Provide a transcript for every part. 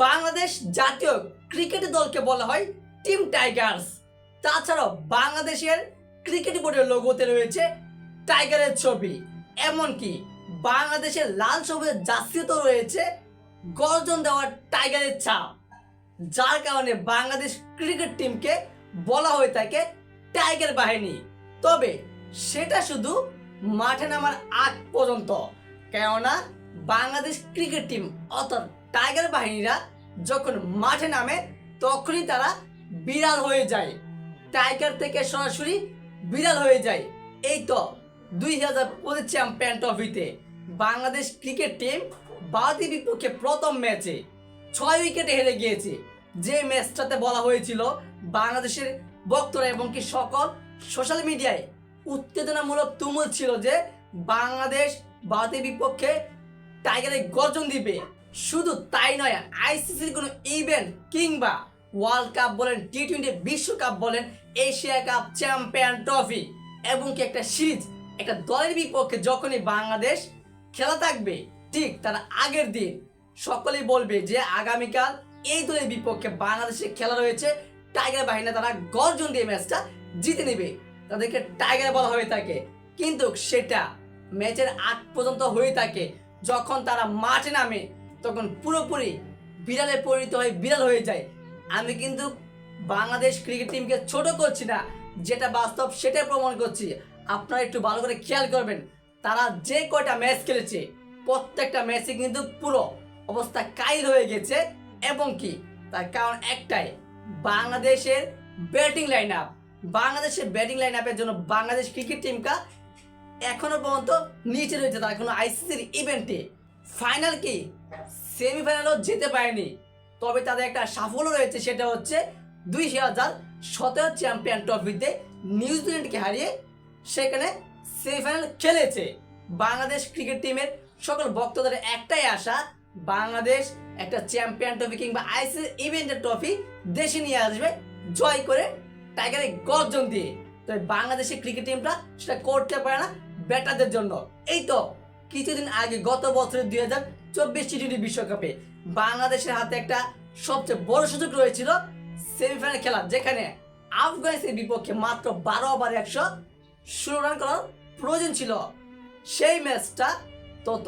বাংলাদেশ জাতীয় ক্রিকেট দলকে বলা হয় টিম টাইগার্স। তাছাড়াও বাংলাদেশের ক্রিকেট বোর্ডের লোগোতে রয়েছে টাইগারের ছবি। এমনকি বাংলাদেশের লাল সবুজের জার্সিতেও রয়েছে গর্জন দেওয়ার টাইগারের ছাপ। যার কারণে বাংলাদেশ ক্রিকেট টিমকে বলা হয়ে থাকে টাইগার বাহিনী। তবে সেটা শুধু মাঠে নামার আগ পর্যন্ত, কেননা বাংলাদেশ ক্রিকেট টিম অর্থাৎ টাইগার বাহিনীরা যখন মাঠে নামে, তখনই তারা বিড়াল হয়ে যায়। টাইগার থেকে সরাসরি বিড়াল হয়ে যায়। এই তো দুই হাজার পঁচিশ চ্যাম্পিয়ন ট্রফিতে বাংলাদেশ ক্রিকেট টিম ভারতের বিপক্ষে প্রথম ম্যাচে ছয় উইকেটে হেরে গিয়েছে। যে ম্যাচটাতে বলা হয়েছিল, বাংলাদেশের বক্তরা এবং কি সকল সোশ্যাল মিডিয়ায় উত্তেজনামূলক তুমুল ছিল যে বাংলাদেশ ভারতের বিপক্ষে টাইগারে গর্জন দিবে। শুধু তাই নয়, আইসিসির কোনো ইভেন্ট কিংবা ওয়ার্ল্ড কাপ বলেন টি টোয়েন্টি বিশ্বকাপ বলেন এশিয়া কাপ চ্যাম্পিয়ন ট্রফি এবং কি একটা সিরিজ একটা দলের বিপক্ষে যখনই বাংলাদেশ খেলা থাকবে, ঠিক তার আগের দিন সকলেই বলবে যে আগামীকাল এই দলের বিপক্ষে বাংলাদেশে খেলা রয়েছে। টাইগার বাহিনী তারা গর্জন দিয়ে ম্যাচটা জিতে নেবে। তাদেরকে টাইগার বলা হয়ে থাকে। কিন্তু সেটা ম্যাচের আগ পর্যন্ত হয়ে থাকে। যখন তারা মাঠে নামে তখন পুরোপুরি বিড়ালে পরিণত হয়ে বিড়াল হয়ে যায়। আমি কিন্তু বাংলাদেশ ক্রিকেট টিমকে ছোট করছি না, যেটা বাস্তব সেটাই প্রমাণ করছি। আপনারা একটু ভালো করে খেয়াল করবেন, তারা যে কয়টা ম্যাচ খেলেছে, প্রত্যেকটা ম্যাচে কিন্তু পুরো অবস্থা কাইল হয়ে গেছে এবং কি, তার কারণ একটাই, বাংলাদেশের ব্যাটিং লাইন আপ বাংলাদেশের ব্যাটিং লাইন আপের জন্য বাংলাদেশ ক্রিকেট টিমটা এখনও পর্যন্ত নিচে রয়েছে, তারা কোনো আইসিসির ইভেন্টে ফাইনাল কি? সেমিফাইনালও যেতে পারেনি। তবে তাদের একটা সাফল্য রয়েছে, সেটা হচ্ছে দুই হাজার সতেরো চ্যাম্পিয়ন ট্রফিতে নিউজিল্যান্ডকে হারিয়ে সেখানে সেমিফাইনাল খেলেছে। বাংলাদেশ ক্রিকেট টিমের সকল ভক্তদের একটাই আশা, বাংলাদেশ একটা চ্যাম্পিয়ন ট্রফি কিংবা আইসিসি ইভেন্টের ট্রফি দেশে নিয়ে আসবে, জয় করে টাইগারে গর্জন দিয়ে। তবে বাংলাদেশের ক্রিকেট টিমটা সেটা করতে পারে না ব্যাটারদের জন্য। এই তো কিছুদিন আগে গত বছরের দুই হাজার চব্বিশ টি টোয়েন্টি বিশ্বকাপে বাংলাদেশের হাতে একটা সবচেয়ে বড় সুযোগ রয়েছিল সেমিফাইনাল খেলা, যেখানে আফগানিস্তানের বিপক্ষে মাত্র বারো ওভার একশো ষোলো রান করার প্রয়োজন ছিল। সেই ম্যাচটা তত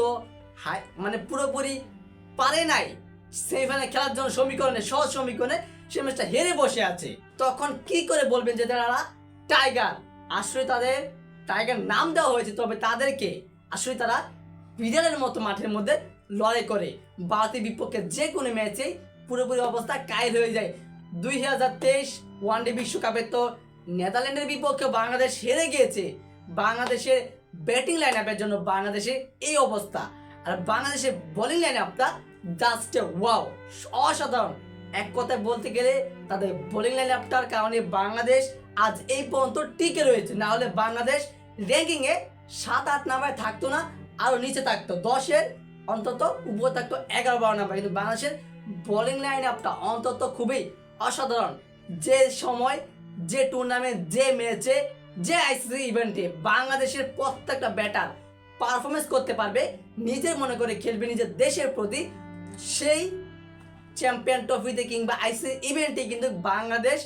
হাই মানে পুরোপুরি পারে নাই। সেমিফাইনাল খেলার জন্য সমীকরণে, সহজ সমীকরণে সে ম্যাচটা হেরে বসে আছে। তখন কি করে বলবেন যে তারা? টাইগার। আসলে তাদের, টাইগার নাম দেওয়া হয়েছে, তবে তাদেরকে আসলে তারা বিড়ালের মতো মাঠের মধ্যে লড়াই করে। ভারতের বিপক্ষে যে কোনো ম্যাচেই পুরোপুরি অবস্থা কায়ল হয়ে যায়। দুই হাজার তেইশ ওয়ানডে বিশ্বকাপে তো নেদারল্যান্ডের বিপক্ষে বাংলাদেশ হেরে গিয়েছে। বাংলাদেশের ব্যাটিং লাইন আপের জন্য বাংলাদেশের এই অবস্থা। আর বাংলাদেশের বোলিং লাইন আপটা জাস্ট ওয়াও অসাধারণ। এক কথায় বলতে গেলে তাদের বোলিং লাইন আপটার কারণে বাংলাদেশ আজ এই পর্যন্ত টিকে রয়েছে। না হলে বাংলাদেশ র্যাঙ্কিংয়ে সাত আট নাম্বারে থাকতো না আরও নিচে থাকতো। দশের অন্তত উপরে থাকতো এগারো বারো নাম্বার। কিন্তু বাংলাদেশের বোলিং লাইন আপটা অন্তত খুবই অসাধারণ। যে সময়, যে টুর্নামেন্ট যে ম্যাচে যে আইসিসি ইভেন্টে বাংলাদেশের প্রত্যেকটা ব্যাটার পারফরমেন্স করতে পারবে নিজের মনে করে খেলবে নিজের দেশের প্রতি, সেই চ্যাম্পিয়ন ট্রফিতে কিংবা আইসিসি ইভেন্টে কিন্তু বাংলাদেশ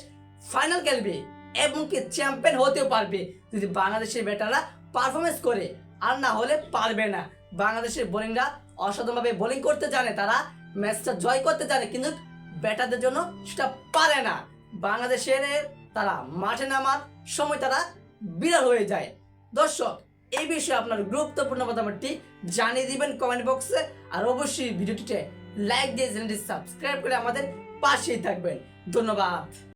ফাইনাল খেলবে। এবং কি চ্যাম্পিয়ন হতেও পারবে। যদি বাংলাদেশের ব্যাটাররা পারফরমেন্স করে, আর না হলে পারবে না। বাংলাদেশের বোলিংরা অসাধারণভাবে বোলিং করতে জানে তারা ম্যাচটা জয় করতে জানে, কিন্তু ব্যাটারদের জন্য সেটা পারে না। বাংলাদেশের তারা মাঠে নামার সময় তারা বিরল হয়ে যায়। দর্শক, এই বিষয়ে আপনার গুরুত্বপূর্ণ মতামতটি জানিয়ে দিবেন কমেন্ট বক্সে আর অবশ্যই ভিডিওটিতে লাইক দিয়ে চ্যানেলটি সাবস্ক্রাইব করে আমাদের পাশেই থাকবেন। ধন্যবাদ।